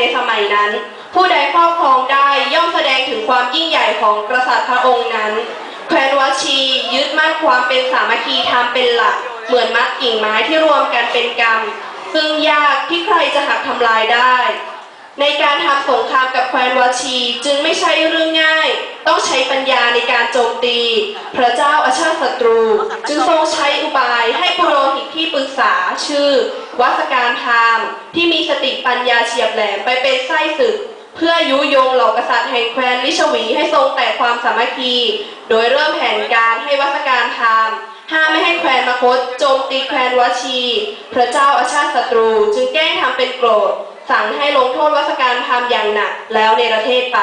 ในสมัยนั้น ผู้ใดครอบครองได้ย่อมแสดงถึงความยิ่งใหญ่ของกษัตริย์พระองค์นั้น แคว้นวัชียึดมั่นความเป็นสามัคคีธรรมเป็นหลัก เหมือนมัดกิ่งไม้ที่รวมกันเป็นกรรม ซึ่งยากที่ใครจะหักทำลายได้ ในการทำสงครามกับแคว้นวชีจึงไม่ใช่เรื่องง่าย ต้องใช้ปัญญาในการโจมตี พระเจ้าอาชาติศัตรู จึงทรงใช้อุบายให้ปุโรหิตที่ปร กษาชื่อ วัสการพรามที่มีสติปัญญาเฉียบแหลมไปเป็นไส้ศึก เพื่อยุยงเหล่ากษัตริย์แห่งแคว้นลิชวีให้ทรงแต่ความสามัคคี โดยเริ่มแผนการให้วัสการพรามห้ามไม่ให้แคว้นมคตโจมตีแคว้นวชี พระเจ้าอาชาติศัตรูจึงแกล้งทำเป็นโกรธ สั่งให้ลงโทษวัสการพรามอย่างหนักแล้วในประเทศไป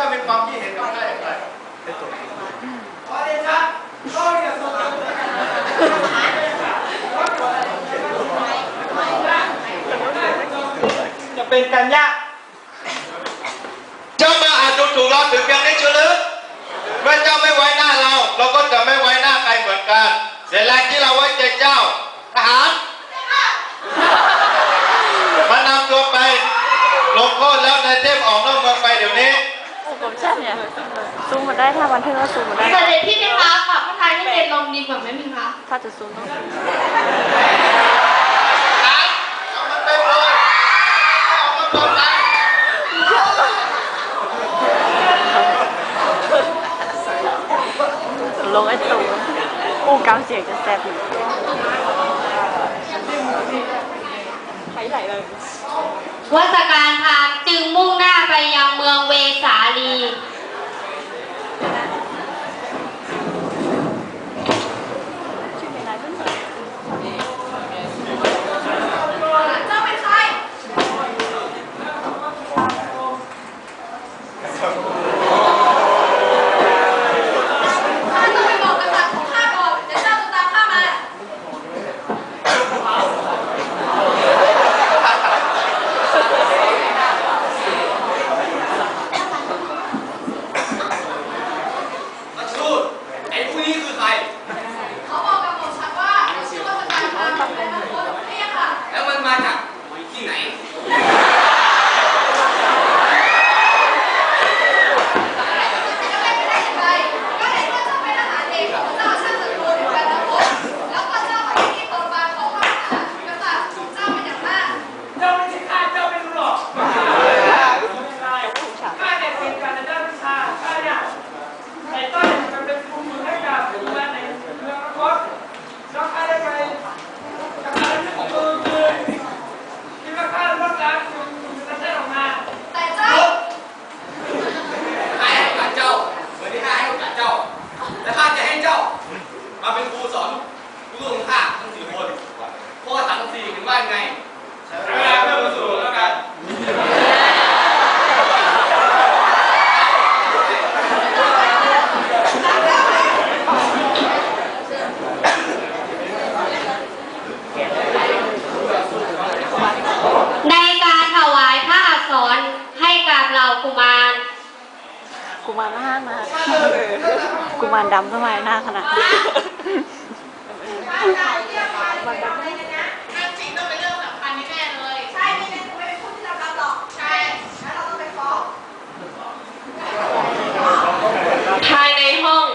จ้ามีความคิดเห็นกับข้าอย่างไรขอเดชะก็อย่าทรงจะเป็นกันยะเจ้ามาอาจดูถูกเราถึงเพียงนี้เชียวหรือเมื่อเจ้าไม่ไว้หน้าเรา เราก็จะไม่ไว้หน้าใครเหมือนกันเสียแรงที่เราไว้ใจเจ้าทหารมานำตัวไปลงโทษแล้วนายเทพออกนอกเมืองไปเดี๋ยวนี้ โอ้ผมชันเนี่ยซูมมาได้ถ้าวันเทอร์ซูมมาได้ เสด็จพี่ไหมคะขับพระไทยให้เย็นลงดีกว่าไหมพี่คะถ้าจะซูมต้องเอามันไปเลยเอามันตอนไหนลงไอ้ตูอู้กำเสียงจะแซ่บอยู่ใช้ไหลเลยวัสการพร กุมารดำทำไมหน้าขนาดนี้ใช่ไม่งั้นจะไม่เป็นผู้ที่รับรับหรอก ใช่แล้วเราต้องไปฟ้อง ภายในห้อง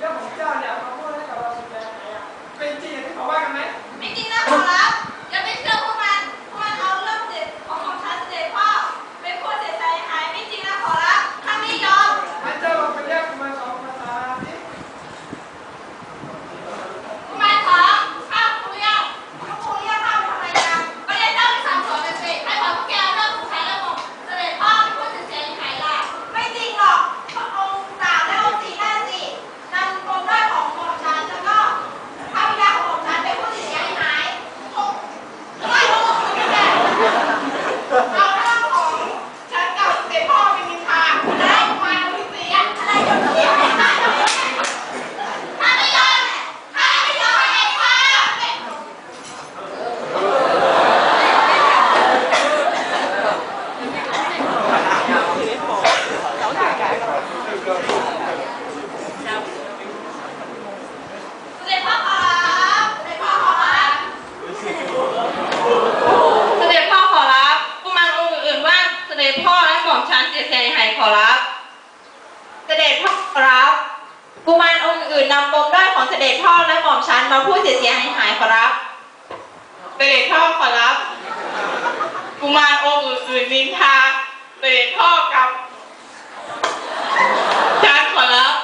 เจ้าของเจ้าเนี่ยมาพูดให้กับเราเป็นยังไงอะเป็นจริงอย่างที่เขาว่ากันไหม ไม่จริงนะขอรับอย่าไปเชื่อพวกมันพวกมันเอาเรื่องเด็ดของของฉันเสด็จพ่อเป็นผู้เสียใจหายไม่จริงนะขอรับข้าไม่ยอม งั้นเจ้าลองไปเรียกมาสองภาษาสิ ขอรับ เสด็จพ่อขอรับ กุมารองค์อื่นนำปมด้อย ของเสด็จพ่อและหม่อมฉันมาพูดเสียเสียหายหายขอรับ เสด็จพ่อขอรับ กุมารองค์อื่นนินทา เสด็จพ่อกับฉันขอรับ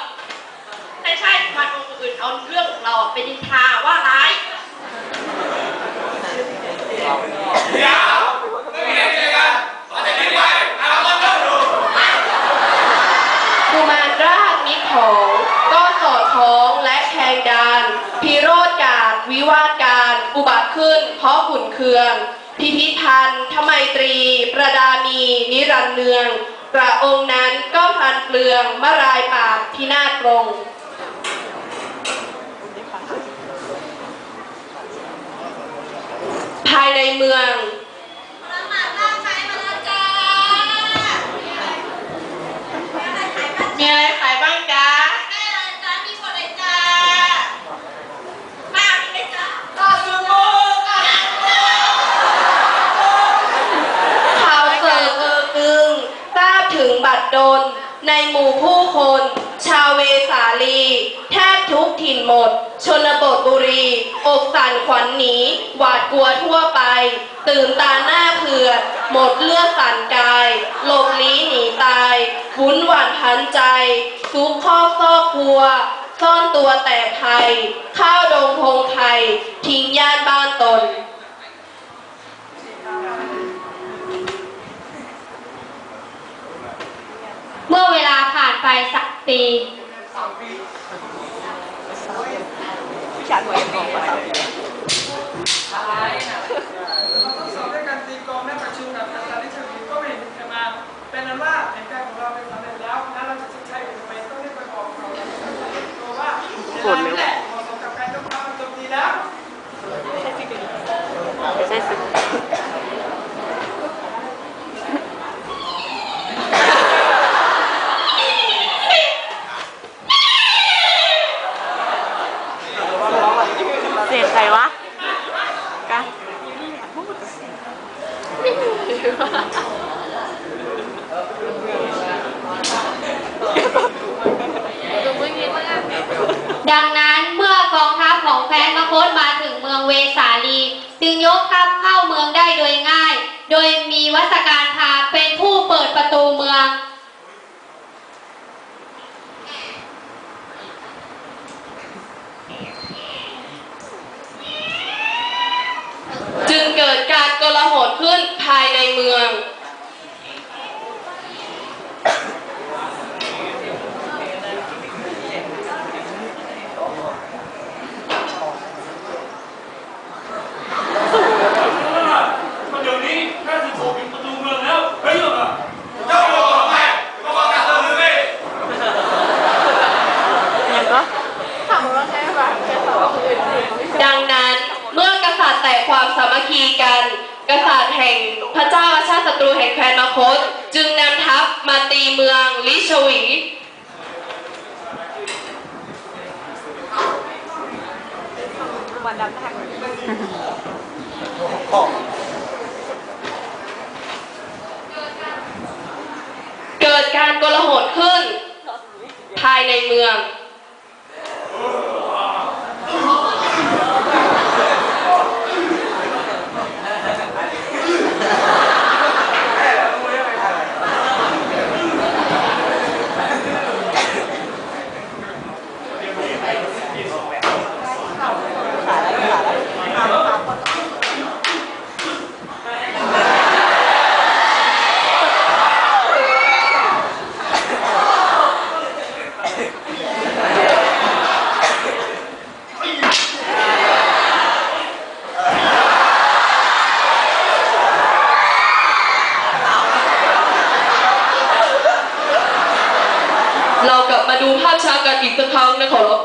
ไม่ใช่กุมารองค์อื่นเอาเรื่องของเราอะไปนินทาว่าร้าย กุมารราชมิตรของก็สอดคล้องและแทงดานพิโรธกาดวิวาทการอุบัติขึ้น เพราะขุน เคือง พิพิธภัณฑ์ทไมตรี ประดามี นิรันเนืองพระองค์นั้นก็พลันเปลืองมารายปากพินาศกรงภายในเมือง ละหมาดร่างกายมาแล้วจ้า มีอะไรขายบ้างจ๊ะ แม่ร้านจ้ามีคนเลยจ้ามามีเลยจ้าต่อสุโมก่อน ข่าวเสิร์ฟเออกึงทราบถึงบัตรดล ในหมู่ผู้คน ชาว เวสาลี แทบทุกถิ่นหมด ชนบทบุรี อกสั่นขวัญหนี หวาดกลัวทั่วไป ตื่นตาหน้าเผือด หมดเลือดสั่นกาย หลบลี้หนีตาย วุ้นหวานพันใจ ซุกข้อซอกครัว ซ่อนตัวแต่ภัยข้าวดงพงไทย ทิ้งย่านบ้านตนเมื่อเวลาผ่านไปสัก ปีเราต้องสอบด้วยการตีกลองและประชุมกับอาจารย์ที่เฉลิมก็ไม่เห็นจะมา เป็นนั้นว่าแผนการของเราเป็นสำเร็จแล้วนั้นเราจะชดใช้กันไปต้องรีบไปบอกเขาตัวว่าเวลานี้แหละเหมาะสมกับการยกทัพมันจบดีแล้ว ไม่ใช่สิ เสียงใครวะกัน ดังนั้นเมื่อกองทัพของแคว้นมคตมาถึงเมืองเวสาลี จึงยกทัพเข้าเมืองได้โดยง่าย โดยมีวัสการทาเป็นผู้เปิดประตูเมือง จึงเกิดการโกลาหลขึ้นเมือง เดี๋ยวนี้แค่สิบหกปิดประตูเมืองแล้วเฮ้ยเหรอ ยังก็ ดังนั้นเมื่อกษัตริย์แต่ความสามัคคีกัน กษัตริย์แห่งพระเจ้าอาชาติศัตรูแห่งแคว้นมคต จึงนำทัพมาตี เมืองลิชวีเกิดการโกลาหลขึ้น ภายในเมือง เรากลับมา ดูภาพช้ากันอีกสักครั้งนะขอรับ